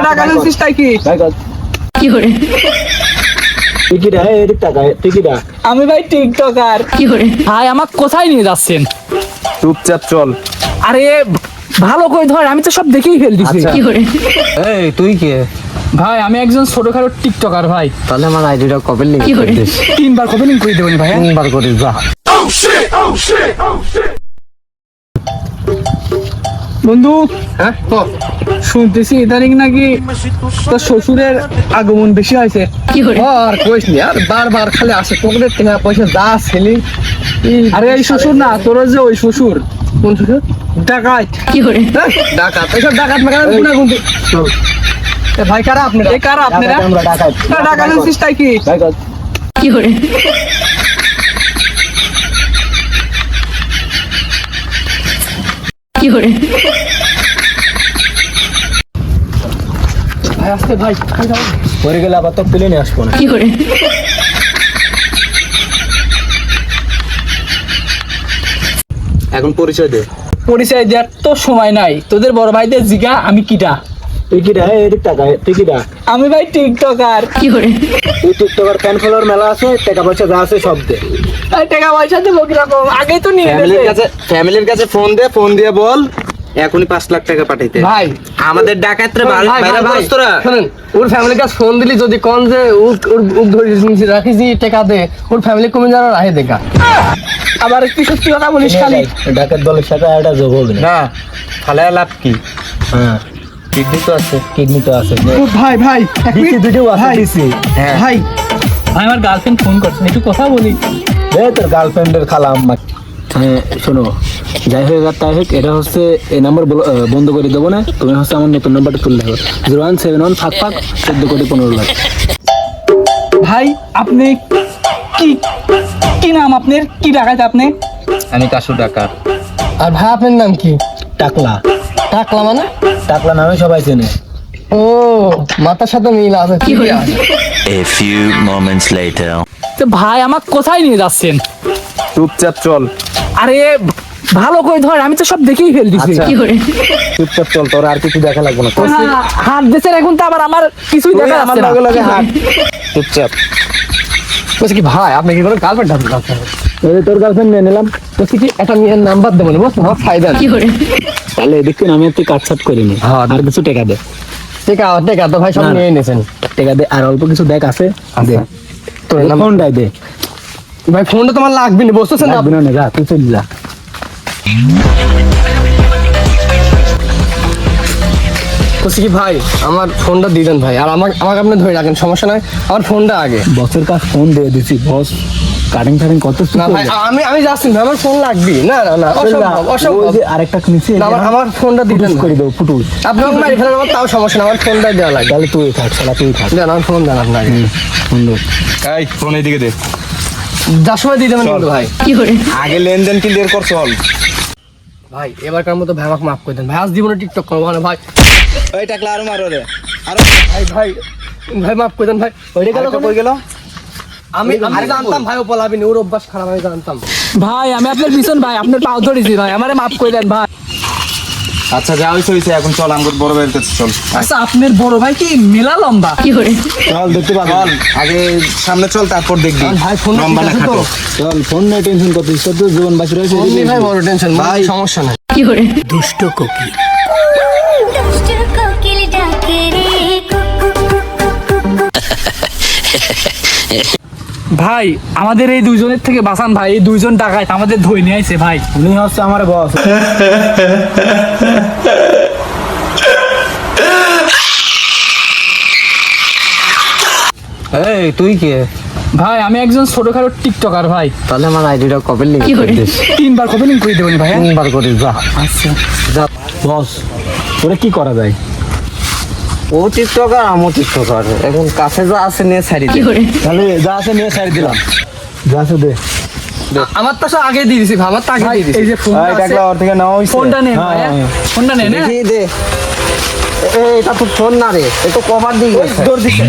টাকা দিচ্ছিস তাই কি কি আমি ভাই টিকটকার। কি hore ভাই আমার কোথায় নিয়ে যাচ্ছেন? চুপচাপ চল। আরে ভালো করে ধর আমি তো সব দেখেই ফেলতেছি আচ্ছা। কি hore এই তুই কে? ভাই আমি একজন ছোটখাটো টিকটকার ভাই। তাহলে আমার আইডিটা কবে লিঙ্ক কি করে? করে দিস? তিনবার কবে লিঙ্ক করে দেবেন ভাই তিনবার করিস যা। বন্ধু হ্যাঁ শুনতেছি ইদানিং নাকি তোর শ্বশুরের আগমন বেশি হয়েছে। আর কইস নি আর বারবার খালি আসে টাকা পয়সা যা ছেলি আরে এই শ্বশুর না তোর যে ওই শ্বশুর। কোন শ্বশুর? ডাকাত। কি hore ডাকাত। এসব ডাকাত মাকাত গুনা গুনতে ভাই কারা আপনি? এ কারা আপনারা? আমরা ডাকাত। কি? কি hore কি hore ভাই আসতে ভাই পরে গেলে আবার তো প্লেনে আসব না। কি hore এখন পরিচয় দে। পরিচয় দেওয়ার তো সময় নাই। তোদের বড় ভাইদের জিগা আমি কিটা টাকা টিকিটা আমি ভাই টিকটকার কি তুই টিকটকার ফ্যান ফলোয়ার মেলা আছে টাকা পয়সা যা আছে সব দে। টাকা পয়সা দেবো কীরকম আগে তো নিয়ে ফ্যামিলির কাছে ফ্যামিলির কাছে ফোন দে ফোন দিয়ে বল এখনই পাঁচ লাখ টাকা পাঠাইতে। ভাই। আমাদের ডাকাতরে ওর ফ্যামিলির কাছে ফোন দিলি যদি কন যে উক ধরে রাখিছি টাকা দে। ওর ফ্যামিলি কমে যাওয়ার রাহে দেখা। আবার কি সত্যি কথা বলিস খালি। ডাকাত দলের সাথে একটা যোগ হবে না। তাহলে লাভ কি? হ্যাঁ। কিডনি তো আছে। কিডনি তো আছে। ভাই ভাই। দুটো আছে ভাই, হ্যাঁ ভাই। ভাই আমার গার্লফ্রেন্ড ফোন করছেন একটু কথা বলি। এ তোর গার্লফ্রেন্ডের খালা আম্মা। হ্যাঁ শোনো যাই হোক আর তাই হোক এটা হচ্ছে এই নাম্বার বন্ধ করে দেবো না? তুমি হচ্ছে আমার নতুন নাম্বারটা তুলে দেবো জিরো ওয়ান সেভেন ওয়ান ফাঁক ফাঁক চোদ্দ কোটি পনেরো লাখ। ভাই আপনি কি কি নাম আপনার? কি ডাকাত আপনি? আমি কাশু ডাকাত। আর ভাই আপনার নাম কি? টাকলা। টাকলা মানে? টাকলা নামে সবাই চেনে। ও মাথার সাথে মিল আছে। কি A few moments later. তো ভাই আমার কোথায় নিয়ে যাচ্ছেন? চুপচাপ চল। আরে ভালো করে ধর আমি তো সব দেখেই ফেলতেছি। আচ্ছা। কি hore চুপচাপ চল তোর আর কিছু দেখা লাগবে না। না, হাত দিয়েছেন এখন তো আবার আমার কিছুই দেখা আমার না। লগে লগে হাত। চুপচাপ। বলছি কি ভাই আপনি কি কোনো গার্লফ্রেন্ড আছে তোর গার্লফ্রেন্ড নিয়ে নিলাম। বলছি কি একটা মেয়ের নাম্বার বুঝছেন আমার ফায়দা কি hore তাহলে এদিক থেকে আমি একটু কাজ সাট করিনি। আর কিছু টাকা দে। টাকা টাকা তো ভাই সব নিয়ে নিয়েছেন। টাকা দে আর অল্প কিছু দেখ আছে। দে। তোর ফোনটাই দে ভাই ফোনটা তোমার লাগবে না বুঝতেছেন না লাগবে না যা তুই চলে যা। বলছি কি ভাই আমার ফোনটা দিয়ে দেন ভাই। আর আমাকে আমাকে আপনি ধরে রাখেন সমস্যা নাই আমার ফোনটা আগে। বসের কাজ ফোন দিয়ে দিছি বস। কাটিং ফাটিং কত না ভাই আমি আমি যাচ্ছি ভাই আমার ফোন লাগবে। না না না অসম্ভব ওই অসম্ভব। যে আরেকটা নিচে আমার আমার ফোনটা করে দেবো ফুটুস আপনি আমাকে মারি ফেলেন আমার তাও সমস্যা না আমার ফোনটা দেওয়া লাগবে। তাহলে তুই থাক শালা তুই থাক। দেন আমার ফোন দেন আপনাকে সুন্দর এই ফোন এইদিকে দে। যার সময় দিয়ে দেবেন ভাই। কি hore আগে লেনদেন ক্লিয়ার কর চল ভাই এবারকার মতো ভাই আমাকে মাফ করে দেন। ভাই আজ জীবনে টিকটক করব না ভাই। এই টাকলা আরও মারো রে আরও ভাই ভাই ভাই মাফ করে দেন ভাই। ওইটা গেল কই গেল? আমি আমি জানতাম ভাই ও পলাবি ওর অভ্যাস খারাপ আমি জানতাম। ভাই আমি আপনার পিছন ভাই আপনার পাও ধরেছি ভাই আমারে মাফ করে দেন ভাই। আচ্ছা যা হইছে হইছে এখন চল আমগো বড় ভাইয়ের কাছে চল। আচ্ছা আপনার বড় ভাই কি মেলা লম্বা? কি hore চল দেখতে পাবি। চল আগে সামনে চল তারপর দেখবি। ভাই ফোন লম্বা না খাটো চল ফোন নিয়ে টেনশন করছিস তোর তো জীবন বাঁচি রয়েছে। ফোন নিয়ে ভাই বড় টেনশন ভাই। সমস্যা নাই। কি hore দুষ্ট কোকি দুষ্ট কোকিল ডাকে রে ভাই আমাদের এই দুইজনের থেকে বাঁচান ভাই এই দুইজন ডাকাত আমাদের ধরে নিয়ে আইছে ভাই। উনি হচ্ছে আমার বস এই তুই কে? ভাই আমি একজন ছোটখাটো টিকটকার ভাই। তাহলে আমার আইডিটা কবে লিঙ্ক কি করে দিস? তিনবার কবে লিঙ্ক করে দেবেন ভাই তিনবার করিস যা। আচ্ছা। যা। বস ওরে কি করা যায়? ও টিকটকার আমও টিকটকার এখন কাছে যা আছে নিয়ে ছাড়ি কি দে তাহলে যা আছে নিয়ে ছাড়ি দিলাম। যা আছে দে। আমার তো আগে দিয়ে দিছি আমার তো আগে দিয়ে দিছি। এই যে টাকলা ওর থেকে ফোনটা হ্যাঁ, হ্যাঁ। ফোনটা হ্যাঁ? দেখি দে। এটা তো ফোন না রে এ তো কভার দিয়ে গেছে। দৌড় দিছে।